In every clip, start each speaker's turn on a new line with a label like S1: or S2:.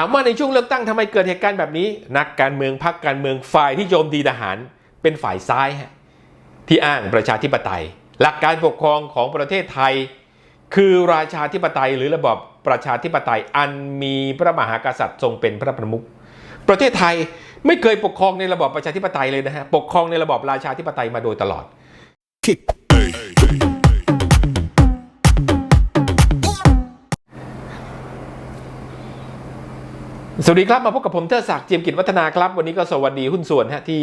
S1: ามว่าในช่วงเลือกตั้งทำไมเกิดเหตุการณ์แบบนี้ นักการเมืองพรรคการเมืองฝ่ายที่โจมตีทหารเป็นฝ่ายซ้ายฮะที่อ้างประชาธิปไตย หลักการปกครองของประเทศไทย คือราชาธิปไตยหรือระบอบประชาธิปไตยอันมีพระมหากษัตริย์ทรงเป็นพระประมุขประเทศไทยไม่เคยปกครองในระบอบประชาธิปไตยเลยนะฮะปกครองในระบอบราชาธิปไตยมาโดยตลอด สวัสดีครับ มาพบกับผมเทอศักดิ์เจียมกิจวัฒนาครับ วันนี้ก็สวัสดีหุ้นส่วนฮะที่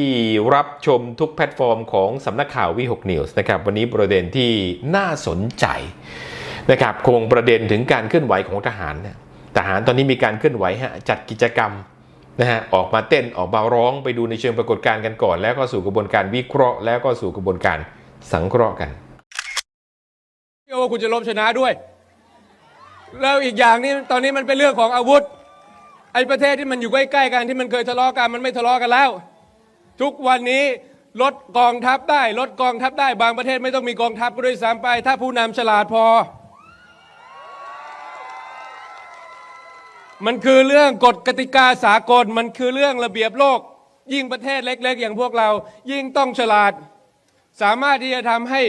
S1: รับชมทุกแพลตฟอร์มของสำนักข่าววิหกนิวส์นะครับวันนี้ประเด็นที่น่าสนใจนะครับคงประเด็นถึงการเคลื่อนไหวของทหารนะทหารตอนนี้มีการเคลื่อนไหวฮะจัดกิจกรรมนะฮะออกมาเต้นออกมาร้องไปดูในเชิงปรากฏการณ์กันก่อน แล้วก็สู่กระบวนการวิเคราะห์ แล้วก็สู่กระบวนการสังเคราะห์กัน
S2: เชื่อว่าคุณจะล้มชนะด้วย แล้วอีกอย่างนี้ตอนนี้มันเป็นเรื่องของอาวุธ ไอ้ประเทศที่มันอยู่ใกล้ๆกันที่มันเคยทะเลาะกันมันไม่ทะเลาะกันแล้ว ทุกวันนี้ลดกองทัพได้ลดกองทัพได้บางประเทศไม่ต้องมีกองทัพก็ด้วยซ้ำไป ถ้าผู้นำฉลาดพอ มันคือเรื่องกฎกติกาสากล มันคือเรื่องระเบียบโลก ยิ่งประเทศเล็ก ๆ อย่างพวกเรา ยิ่งต้องฉลาด สามารถที่จะทำให้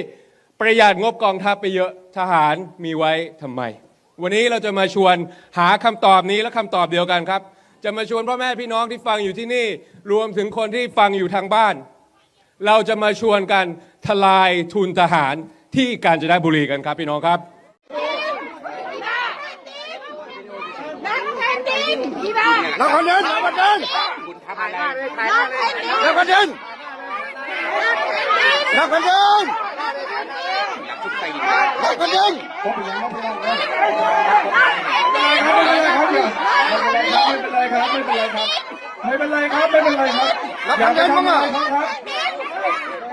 S2: ประหยัดงบกองทัพไปเยอะทหารมีไว้ทำไม วันนี้เราจะมาชวนหาคำตอบนี้และคำตอบเดียวกันครับ จะมาชวนพ่อแม่พี่น้องที่ฟังอยู่ที่นี่ รวมถึงคนที่ฟังอยู่ทางบ้าน เราจะมาชวนกันทลายทุนทหารที่กาญจนบุรีกันครับพี่น้องครับ
S3: นักแผ่นดินพี่บ้า
S4: นักพันดินนักพันดิน
S3: นักแผ่นดิน
S4: นักพันดินนักพันดินนักพันดิน
S5: ไม่เป็นไรครับไม่เป็นไรครับ
S4: นักพันดินมั้งอะ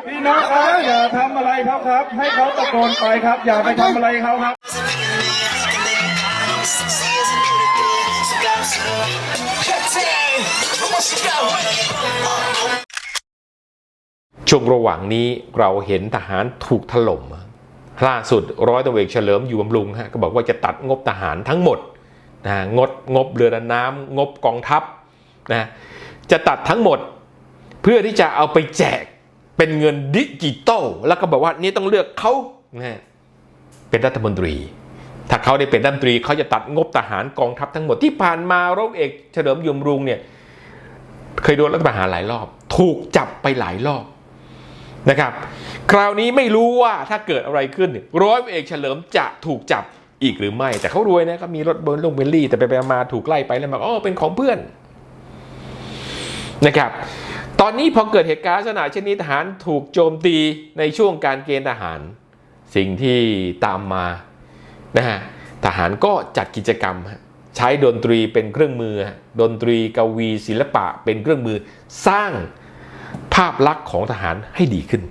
S5: พี่น้องครับอย่าทำอะไรเขาครับ ให้เขาตะโกนไปครับ อย่าไปทำอะไรเขาครับ
S1: ช่วงระหว่างนี้เราเห็นทหารถูกถล่ม ล่าสุดร้อยตำรวจเอกเฉลิมอยู่บำรุงฮะก็บอกว่าจะตัดงบทหารทั้งหมดนะงดงบเรือดำน้ำงบกองทัพนะจะตัดทั้งหมดเพื่อที่จะเอาไปแจกเป็นเงินดิจิตอลแล้วก็บอกว่านี่ต้องเลือกเขานะเป็นรัฐมนตรี ถ้าเขาได้เป็นรัฐมนตรีเขาจะตัดงบทหารกองทัพทั้งหมดที่ผ่านมาร้อยตำรวจเอกเฉลิมอยู่บำรุงเนี่ยเคยโดนรัฐประหารหลายรอบ ถูกจับไปหลายรอบ นะครับ คราวนี้ไม่รู้ว่าถ้าเกิดอะไรขึ้นร้อยเอกเฉลิมจะถูกจับอีกหรือไม่ แต่เขารวยนะก็มีรถเบนซ์ลงเบลลี่ แต่ไปไปมาถูกไล่ไปแล้วมาอ๋อเป็นของเพื่อนนะครับ ตอนนี้พอเกิดเหตุการณ์ลักษณะเช่นนี้ทหารถูกโจมตีในช่วงการเกณฑ์ทหาร สิ่งที่ตามมานะฮะทหารก็จัดกิจกรรม ใช้ดนตรีเป็นเครื่องมือ ดนตรีกวีศิลปะเป็นเครื่องมือสร้าง ภาพลักษณ์ของทหารให้ดีขึ้น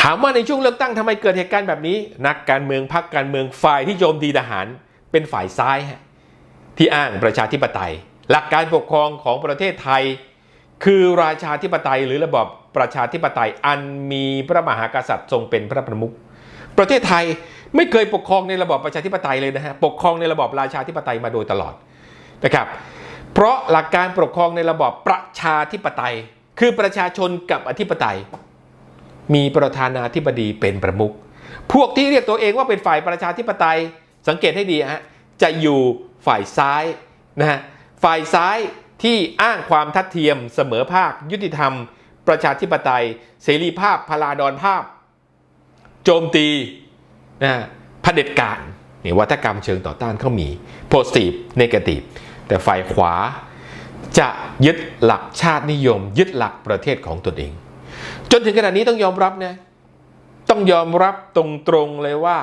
S1: ถามว่าในช่วงเลือกตั้งทำไมเกิดเหตุการณ์แบบนี้ นักการเมืองพรรคการเมืองฝ่ายที่โจมตีทหารเป็นฝ่ายซ้ายฮะที่อ้างประชาธิปไตย หลักการปกครองของประเทศไทย คือราชาธิปไตยหรือระบอบประชาธิปไตยอันมีพระมหากษัตริย์ทรงเป็นพระประมุขประเทศไทยไม่เคยปกครองในระบอบประชาธิปไตยเลยนะฮะปกครองในระบอบราชาธิปไตยมาโดยตลอดนะครับ เพราะหลักการปกครองในระบอบประชาธิปไตย คือประชาชนกับอธิปไตย มีประธานาธิบดีเป็นประมุขพวกที่เรียกตัวเองว่าเป็นฝ่ายประชาธิปไตยสังเกตให้ดีฮะจะอยู่ฝ่ายซ้ายนะฮะฝ่ายซ้ายที่อ้างความทัดเทียมเสมอภาค ยุติธรรม ประชาธิปไตย เสรีภาพพลาดอนภาพ โจมตีนะฮะเผด็จการนี่วัฒกรรมเชิงต่อต้านเขามี positive negative แต่ฝ่ายขวาจะยึดหลักชาตินิยม ยึดหลักประเทศของตนเอง จนถึงขนาดนี้ต้องยอมรับนะต้องยอมรับตรงๆเลยว่า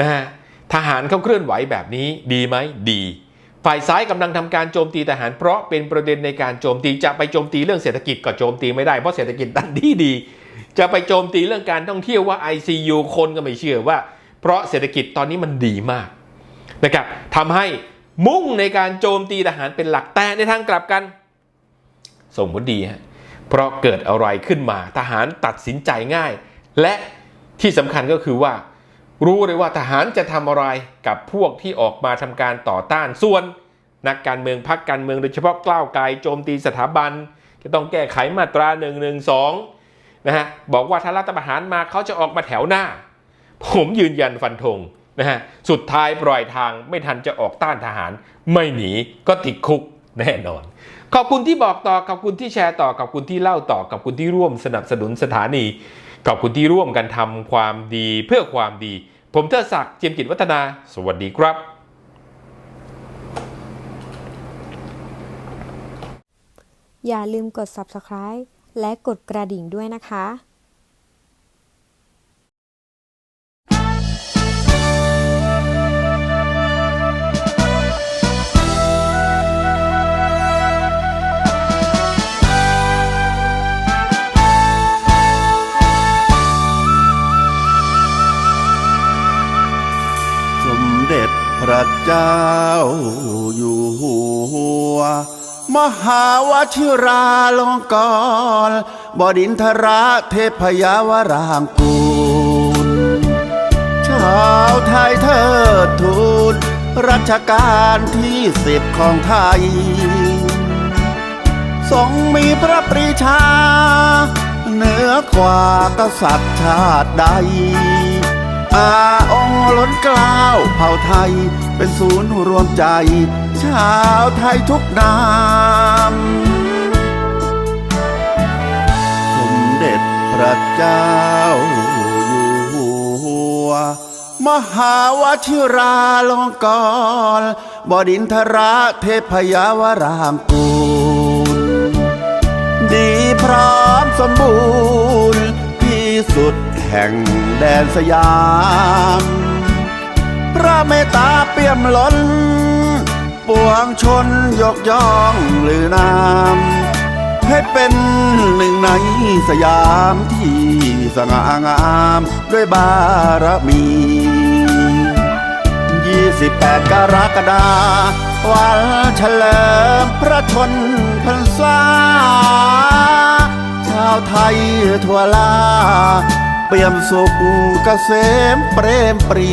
S1: นะฮะทหารเขาเคลื่อนไหวแบบนี้ดีไหมดี ฝ่ายซ้ายกำลังทำการโจมตีทหาร เพราะเป็นประเด็นในการโจมตีจะไปโจมตีเรื่องเศรษฐกิจก็โจมตีไม่ได้เพราะเศรษฐกิจดันดีดี จะไปโจมตีเรื่องการท่องเที่ยวว่า ICU คนก็ไม่เชื่อว่า เพราะเศรษฐกิจตอนนี้มันดีมากนะครับทำให้ มุ่งในการโจมตีทหารเป็นหลักแต่ในทางกลับกันส่งผลดีฮะเพราะเกิดอะไรขึ้นมาทหารตัดสินใจง่าย และที่สำคัญก็คือว่า รู้เลยว่าทหารจะทำอะไรกับพวกที่ออกมาทำการต่อต้านส่วน นักการเมืองพักการเมืองโดยเฉพาะกล้าวไกลโจมตีสถาบัน จะต้องแก้ไขมาตรา1นึนะฮะบอกว่าถ้ารัฐประหารมาเขาจะออกมาแถวหน้า ผมยืนยันฟันธง นะฮะสุดท้ายปล่อยทางไม่ทันจะออกต้านทหาร ไม่หนีก็ติดคุกแน่นอน ขอบคุณที่บอกต่อขอบคุณที่แชร์ต่อขอบคุณที่เล่าต่อขอบคุณที่ร่วมสนับสนุนสถานีขอบคุณที่ร่วมกันทำความดีเพื่อความดี ผมเทิดศักดิ์เจียมกิจวัฒนา สวัสดีครับ
S6: อย่าลืมกด subscribe และกดกระดิ่งด้วยนะคะ
S4: ระเจ้าอยู่หัว มหาวชิราลงกรณ์บดินทราเทพยาวรางกูลชาวไทยเทิดทูนรัชกาลที่สิบของไทย ทรงมีพระปรีชา เหนือกว่ากษัตริย์ชาติใดอาองค์ล้นกล้าวเผ่าไทย เป็นศูนย์รวมใจ ชาวไทยทุกนามสมเด็จพระเจ้าอยู่หัว มหาวชิราลงกรณ์บดินทราเทพยาวรางกูล ดีพร้อมสมบูรณ์ที่สุดแห่งแดนสยาม พระเมตตาเปี่ยมล้น ปวงชนยกย่องลือนาม ให้เป็นหนึ่งในสยามที่สง่างาม ด้วยบารมี 28 กรกฎาวันเฉลิมพระชนพรรษา ชาวไทยทั่วลาเปี่ยมสุขเกษมเปรมปรี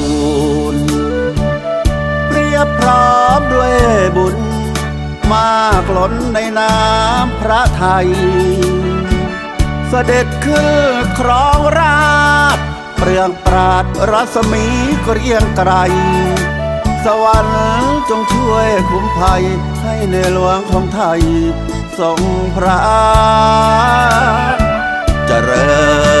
S4: ล ยบพร้อมด้วยบุญ มากล้นในน้ำพระไทย เสด็จขึ้นครองราชเปลืองปราดรัศมีเกรียงไกร สวรรค์จงช่วยคุ้มภัย ให้ในหลวงของไทยทรงพระเจริญ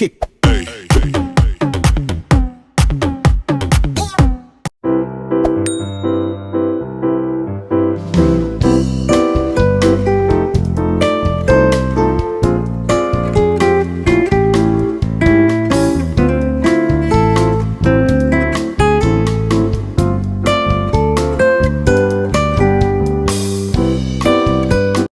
S4: kick